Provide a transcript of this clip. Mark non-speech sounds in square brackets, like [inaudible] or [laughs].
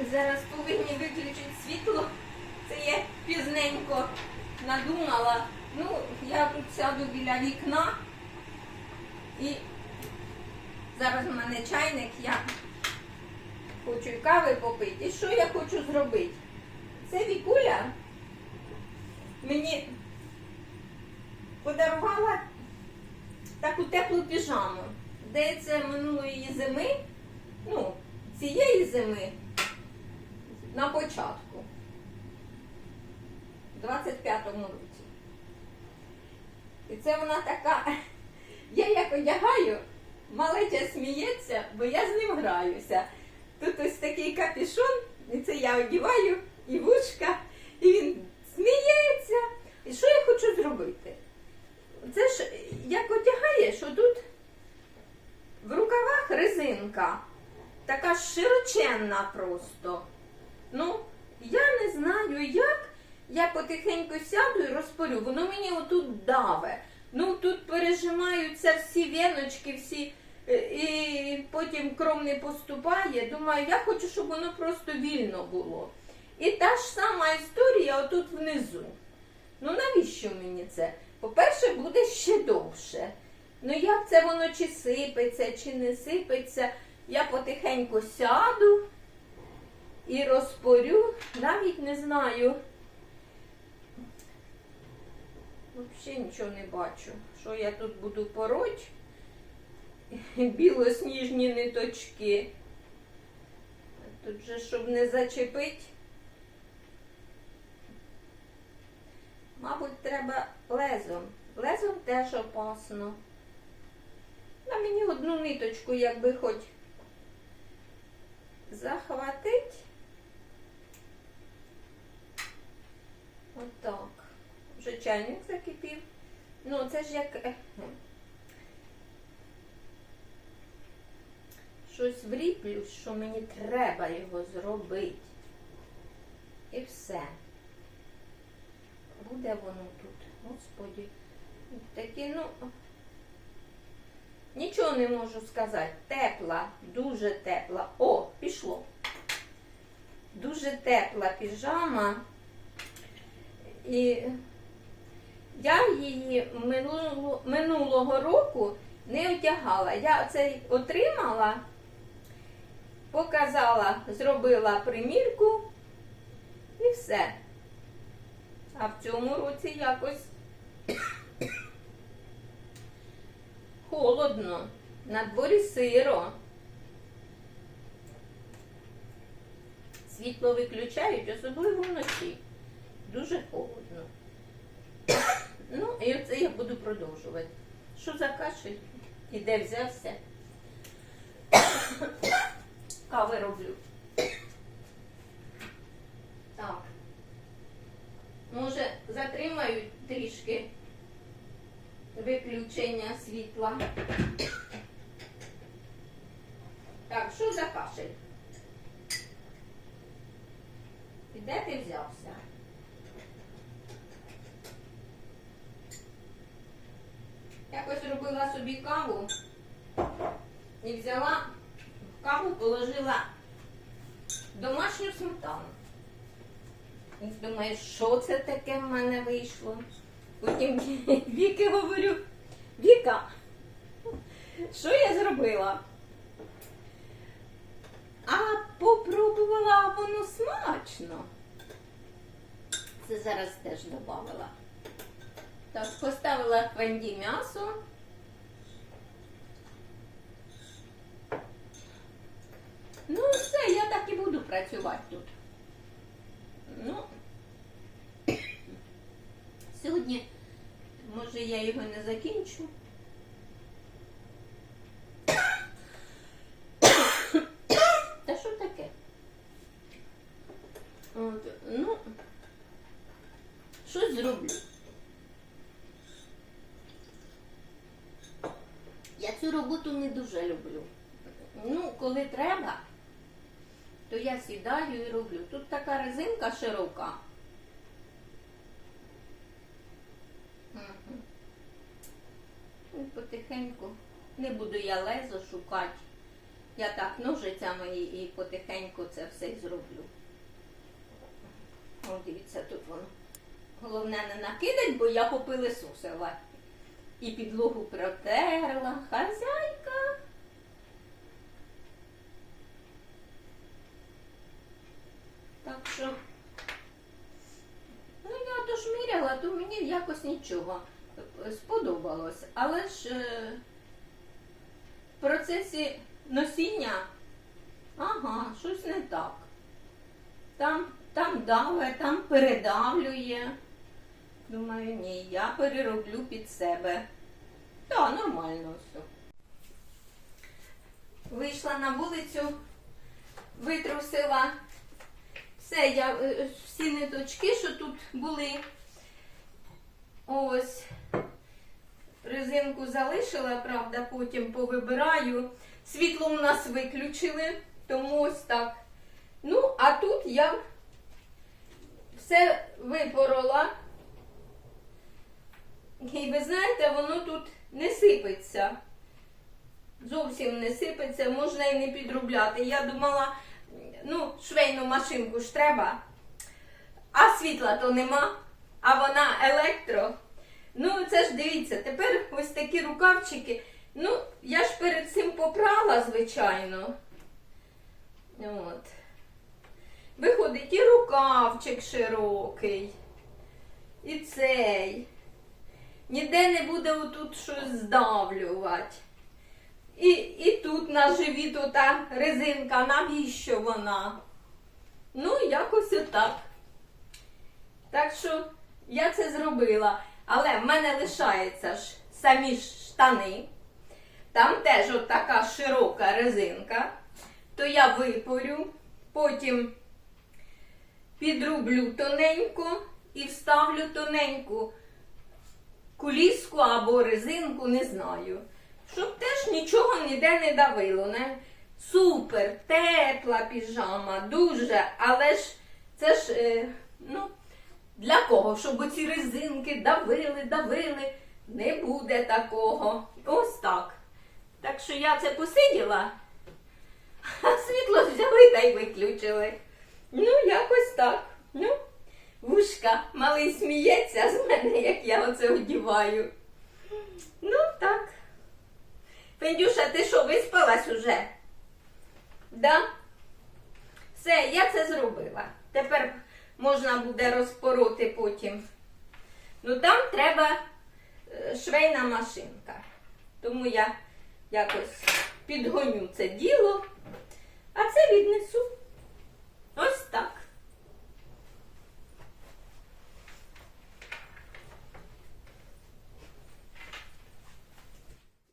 Зараз повинні виключити світло. Це я пізненько надумала. Ну, я тут сяду біля вікна і зараз в мене чайник, я хочу кави попити. І що я хочу зробити? Це Вікуля мені подарувала таку теплу піжаму. Здається, минулої зими, ну, цієї зими на початку, в 25-му році. І це вона така, я як одягаю, малеча сміється, бо я з ним граюся. Тут ось такий капюшон, і це я одіваю, і вушка, і він сміється. І що я хочу зробити? Це ж як одягає, що тут в рукавах резинка, така широченна просто. Ну, я не знаю як. Я потихеньку сяду і розпорю. Воно мені отут даве. Ну тут пережимаються всі веночки, всі, е, і потім кров не поступає. Думаю, я хочу, щоб воно просто вільно було. І та ж сама історія отут внизу. Ну навіщо мені це? По-перше, буде ще довше. Ну як це воно чи сипеться, чи не сипеться, я потихеньку сяду і розпорю, навіть не знаю. Взагалі нічого не бачу. Що я тут буду пороть? [laughs] Білосніжні ниточки. Тут же, щоб не зачепить. Мабуть, треба лезом. Лезом теж опасно. На мені одну ниточку, якби хоч захватить. Отак. Вже чайник закипів. Ну, це ж як е, щось вліплю, що мені треба його зробити. І все. Буде воно тут, господі. Такі, ну. Нічого не можу сказати. Тепла, дуже тепла. О, пішло. Дуже тепла піжама. І я її минулого, минулого року не одягала. Я це отримала, показала, зробила примірку і все. А в цьому році якось холодно, на дворі сиро. Світло виключають, особливо вночі. Дуже холодно. Ну, і оце я буду продовжувати. Що за кашель? І де взявся? Кави роблю. Так. Може, затримають трішки виключення світла. Так, що за кашель? І де ти взявся? Якось робила собі каву і взяла в каву, положила домашню сметану. І думаю, що це таке в мене вийшло? Потім [laughs] Віки говорю, Віка, що я зробила? А попробувала, воно смачно. Це зараз теж додавала. Так, поставила хванді м'ясо. Ну, все, я так і буду працювати тут. Ну, сьогодні, може, я його не закінчу. Та що таке? От, ну, щось зроблю. Я цю роботу не дуже люблю. Ну, коли треба, то я сідаю і роблю. Тут така резинка широка. Ну, Потихеньку. Не буду я лезо шукати. Я так ножицями і, і потихеньку це все зроблю. О, дивіться, тут воно. Головне не накидать, бо я попилисосила. І підлогу протерла. Хазяйка. Що. Ну, я то ж міряла, то мені якось нічого сподобалось. Але ж е, в процесі носіння, ага, щось не так. Там, там даве, там передавлює. Думаю, ні, я перероблю під себе. Так, нормально все. Вийшла на вулицю, витрусила все, я е, всі ниточки, що тут були. Ось. Резинку залишила, правда, потім повибираю. Світло у нас виключили, тому ось так. Ну, а тут я все випорола. І ви знаєте, воно тут не сипеться. Зовсім не сипеться, можна і не підробляти. Я думала, ну, швейну машинку ж треба, а світла то нема, а вона електро. Ну, це ж дивіться, тепер ось такі рукавчики. Ну, я ж перед цим попрала, звичайно. От. Виходить і рукавчик широкий, і цей. Ніде не буде отут щось здавлювати. І, і тут на живіт ота резинка, навіщо вона? Ну, якось отак. Так що я це зробила. Але в мене лишається ж самі штани. Там теж от така широка резинка. То я випорю, потім підрублю тоненько і вставлю тоненьку куліску або резинку, не знаю. Щоб теж нічого ніде не давило. Не? Супер, тепла піжама, дуже. Але ж це ж, е, ну, для кого? Щоб оці резинки давили, давили. Не буде такого. Ось так. Так що я це посиділа, а світло взяли та й виключили. Ну, якось так. Ну, вушка, малий сміється з мене, як я оце одіваю. Ну, так. Виспалась уже? Да? Все, я це зробила. Тепер можна буде розпороти потім. Ну там треба е, швейна машинка. Тому я якось підгоню це діло, а це віднесу.